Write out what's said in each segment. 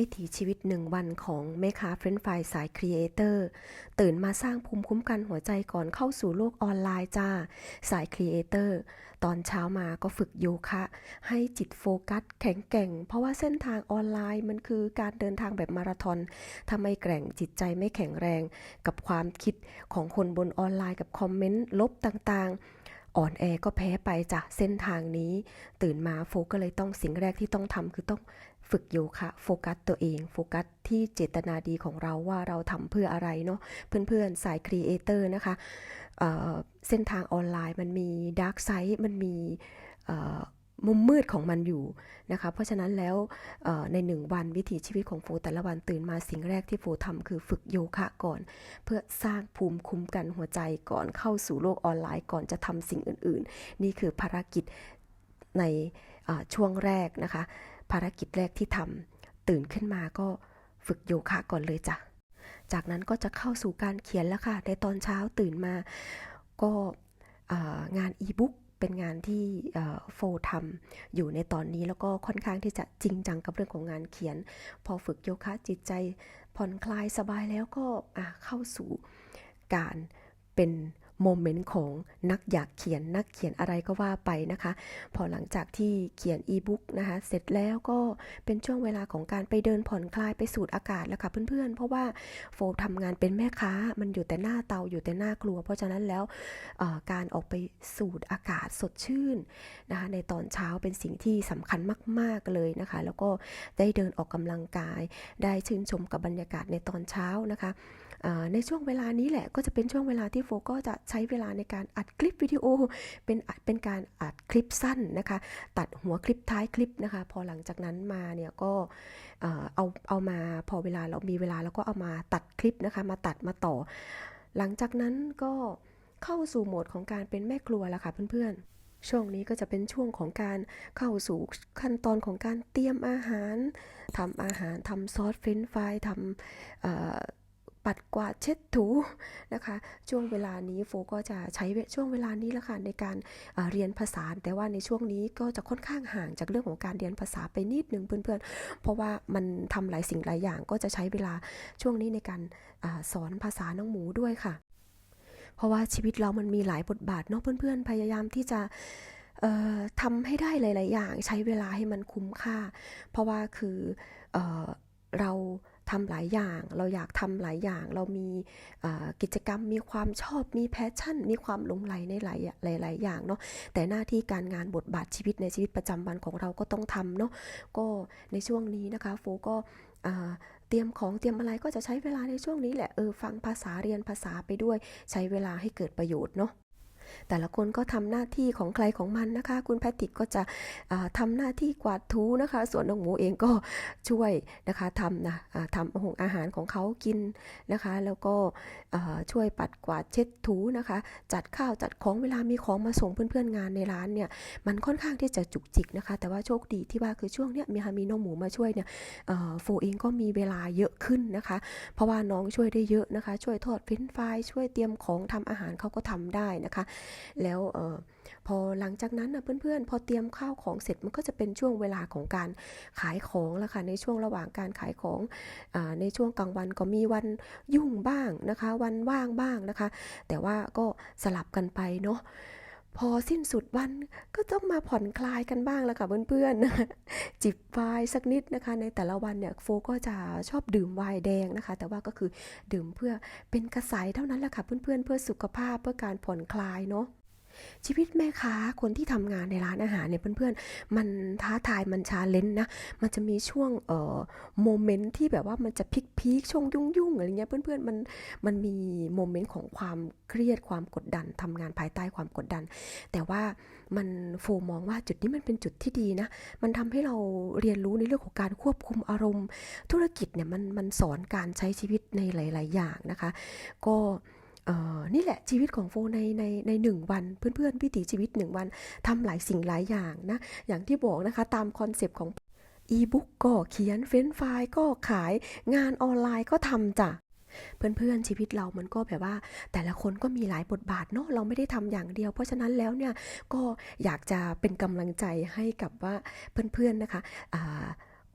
วิถีชีวิตหนึ่งวันของแม่ค้าเฟรนฟรายสายครีเอเตอร์ตื่นมาสร้างภูมิคุ้มกันหัวใจก่อนเข้าสู่โลกออนไลน์จ้า สายครีเอเตอร์ตอนเช้ามาก็ฝึกโยคะ ให้จิตโฟกัสแข็งแกร่ง เพราะว่าเส้นทางออนไลน์มันคือการเดินทางแบบมาราธอนถ้าไม่แกร่งจิตใจไม่แข็งแรง กับความคิดของคนบนออนไลน์กับคอมเมนต์ลบต่างๆอ่อนแอก็แพ้ไปจากเส้นทางนี้ ตื่นมาโฟก็เลยต้องสิ่งแรกที่ต้องทำคือต้อง ฝึกโยคะโฟกัสตัวเองโฟกัสที่เจตนาดีของเราว่าเราทำเพื่ออะไรเนาะเพื่อนๆ สายครีเอเตอร์นะคะเเส้นทางออนไลน์มันมีดาร์กไซด์มันมีมุมมืดของมันอยู่นะคะ เพราะฉะนั้นแล้วในหนึ่งวันวิถีชีวิตของโฟแต่ละวันตื่นมาสิ่งแรกที่โฟทำคือฝึกโยคะก่อน เพื่อสร้างภูมิคุ้มกันหัวใจก่อนเข้าสู่โลกออนไลน์ก่อนจะทำสิ่งอื่น ๆ นี่คือภารกิจในช่วงแรกนะคะ ภารกิจแรกที่ทำตื่นขึ้นมาก็ฝึกโยคะก่อนเลยจ้ะ จากนั้นก็จะเข้าสู่การเขียนแล้วค่ะ ในตอนเช้าตื่นมาก็งานอีบุ๊กเป็นงานที่โฟทำอยู่ในตอนนี้แล้วก็ค่อนข้างที่จะจริงจังกับเรื่องของงานเขียน พอฝึกโยคะจิตใจผ่อนคลายสบายแล้วก็เข้าสู่การเป็น โมเมนต์ของนักอยากเขียนนักเขียนอะไรก็ว่าไปนะคะ พอหลังจากที่เขียนอีบุ๊กนะคะ เสร็จแล้วก็เป็นช่วงเวลาของการไปเดินผ่อนคลายไปสูดอากาศแล้วค่ะเพื่อนๆ เพราะว่าโฟทำงานเป็นแม่ค้ามันอยู่แต่หน้าเตาอยู่แต่หน้ากลัว เพราะฉะนั้นแล้วการออกไปสูดอากาศสดชื่นนะคะในตอนเช้าเป็นสิ่งที่สำคัญมาก ๆเลยนะคะ แล้วก็ได้เดินออกกำลังกาย ได้ชื่นชมกับบรรยากาศในตอนเช้านะคะ ในช่วงเวลานี้แหละก็จะเป็นช่วงเวลาที่โฟก็จะใช้เวลาในการอัดคลิปวิดีโอ เป็นเป็นการอัดคลิปสั้นนะคะ ตัดหัวคลิปท้ายคลิปนะคะ พอหลังจากนั้นมาเนี่ยก็เอาเอามาพอเวลาเรามีเวลาแล้วก็เอามาตัดคลิปนะคะ มาตัดมาต่อ หลังจากนั้นก็เข้าสู่โหมดของการเป็นแม่ครัวแล้วค่ะเพื่อนๆ ช่วงนี้ก็จะเป็นช่วงของการเข้าสู่ขั้นตอนของการเตรียมอาหารทำอาหารทำซอสเฟรนช์ฟรายทำ ปัดกวาดเช็ดถูนะคะ ช่วงเวลานี้โฟก็จะใช้ช่วงเวลานี้ละค่ะในการเรียนภาษา แต่ว่าในช่วงนี้ก็จะค่อนข้างห่างจากเรื่องของการเรียนภาษาไปนิดนึงเพื่อนๆ เพราะว่ามันทำหลายสิ่งหลายอย่างก็จะใช้เวลาช่วงนี้ในการอสอนภาษาน้องหมูด้วยค่ะ เพราะว่าชีวิตเรามันมีหลายบทบาทเนาะเพื่อนๆ พยายามที่จะทำให้ได้หลาย ๆ อย่าง ใช้เวลาให้มันคุ้มค่า เพราะว่าคืออ เราทำหลายอย่าง เราอยากทำหลายอย่าง เรามีกิจกรรม มีความชอบ มีแพชชั่น มีความหลงไหลในหลายหลายหลายอย่างเนาะ แต่หน้าที่การงานบทบาทชีวิตในชีวิตประจำวันของเราก็ต้องทำเนาะ ก็ในช่วงนี้นะคะโฟก็เตรียมของเตรียมอะไรก็จะใช้เวลาในช่วงนี้แหละ เออฟังภาษาเรียนภาษาไปด้วย ใช้เวลาให้เกิดประโยชน์เนาะ แต่ละคนก็ทำหน้าที่ของใครของมันนะคะ คุณแพทริกก็จะทำหน้าที่กวาดทูนะคะ ส่วนน้องหมูเองก็ช่วยนะคะทำนะทำหงอาหารของเขากินนะคะ แล้วก็ช่วยปัดกวาดเช็ดถูนะคะ จัดข้าวจัดของเวลามีของมาส่งเพื่อนๆงานในร้านเนี่ยมันค่อนข้างที่จะจุกจิกนะคะ แต่ว่าโชคดีที่ว่าคือช่วงเนี้ยมีฮามีน้องหมูมาช่วยเนี่ยโฟเองก็มีเวลาเยอะขึ้นนะคะ เพราะว่าน้องช่วยได้เยอะนะคะ ช่วยทอดฟินฟรายช่วยเตรียมของทำอาหารเขาก็ทำได้นะคะแล้วออพอหลังจากนั้นนะเพื่อนๆ พอเตรียมข้าวของเสร็จมันก็จะเป็นช่วงเวลาของการขายของแล้วค่ะในช่วงระหว่างการขายของอในช่วงกลางวันก็มีวันยุ่งบ้างนะคะ วันว่างบ้างนะคะ แต่ว่าก็สลับกันไปเนาะ พอสิ้นสุดวันก็ต้องมาผ่อนคลายกันบ้างแล้วค่ะเพื่อนๆ จิบไวน์สักนิดนะคะ ในแต่ละวันเนี่ยโฟก็จะชอบดื่มไวน์แดงนะคะ แต่ว่าก็คือดื่มเพื่อเป็นกระสายเท่านั้นแหละค่ะเพื่อนๆเพื่อสุขภาพเพื่อการผ่อนคลายเนาะ ชีวิตแม่ค้าคนที่ทำงานในร้านอาหารเนี่ยเพื่อนๆ มันท้าทายมันชาเลนจ์นะ มันจะมีช่วงเอ่อโมเมนต์ที่แบบว่ามันจะพิกพีคช่วงยุ่งยุ่งอะไรเงี้ยเพื่อนๆมันมันมีโมเมนต์ของความเครียดความกดดันทำงานภายใต้ความกดดัน แต่ว่ามันโฟมองว่าจุดนี้มันเป็นจุดที่ดีนะ มันทำให้เราเรียนรู้ในเรื่องของการควบคุมอารมณ์ ธุรกิจเนี่ยมันมันสอนการใช้ชีวิตในหลาย ๆ อย่างนะคะ ก็ นี่แหละชีวิตของโฟในในในหนึ่งวันเพื่อนๆวิถีชีวิตหนึ่งวันทำหลายสิ่งหลายอย่างนะ อย่างที่บอกนะคะตามคอนเซปต์ของอีบุ๊กก็เขียนเฟ้นไฟล์ก็ขายงานออนไลน์ก็ทำจ้ะเพื่อนๆชีวิตเรามันก็แบบว่า แต่ละคนก็มีหลายบทบาทเนาะเราไม่ได้ทำอย่างเดียว เพราะฉะนั้นแล้วเนี่ยก็อยากจะเป็นกำลังใจให้กับว่าเพื่อนๆนะคะ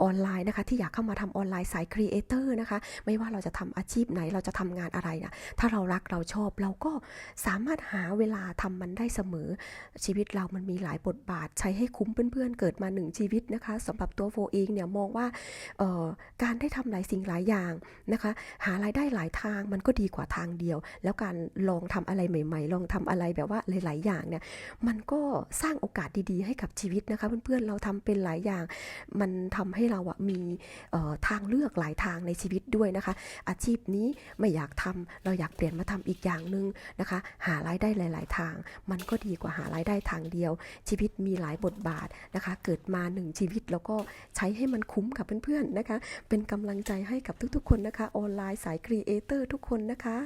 ออนไลน์นะคะ ที่อยากเข้ามาทำออนไลน์สายครีเอเตอร์นะคะ ไม่ว่าเราจะทำอาชีพไหนเราจะทำงานอะไรนะถ้าเรารักเราชอบเราก็สามารถหาเวลาทำมันได้เสมอ ชีวิตเรามันมีหลายบทบาท ใช้ให้คุ้มเพื่อนๆเกิดมาหนึ่งชีวิตนะคะสำหรับตัวโฟเองเนี่ยมองว่าการได้ทำหลายสิ่งหลายอย่างนะคะ หารายได้หลายทางมันก็ดีกว่าทางเดียว แล้วการลองทำอะไรใหม่ ๆ ลองทำอะไรแบบว่าหลาย ๆ อย่างเนี่ยมันก็สร้างโอกาสดีๆ ให้กับชีวิตนะคะ เพื่อนๆเราทำเป็นหลายอย่างมันทำให้เราอะมีทางเลือกหลายทางในชีวิตด้วยนะคะ อาชีพนี้ไม่อยากทำเราอยากเปลี่ยนมาทำอีกอย่างหนึ่งนะคะ หารายได้หลาย ๆ ทาง มันก็ดีกว่าหารายได้ทางเดียว ชีวิตมีหลายบทบาทนะคะ เกิดมาหนึ่งชีวิตแล้วก็ใช้ให้มันคุ้มกับเพื่อน ๆ นะคะ เป็นกำลังใจให้กับทุกๆ คนนะคะ ออนไลน์สายครีเอเตอร์ทุกคนนะคะ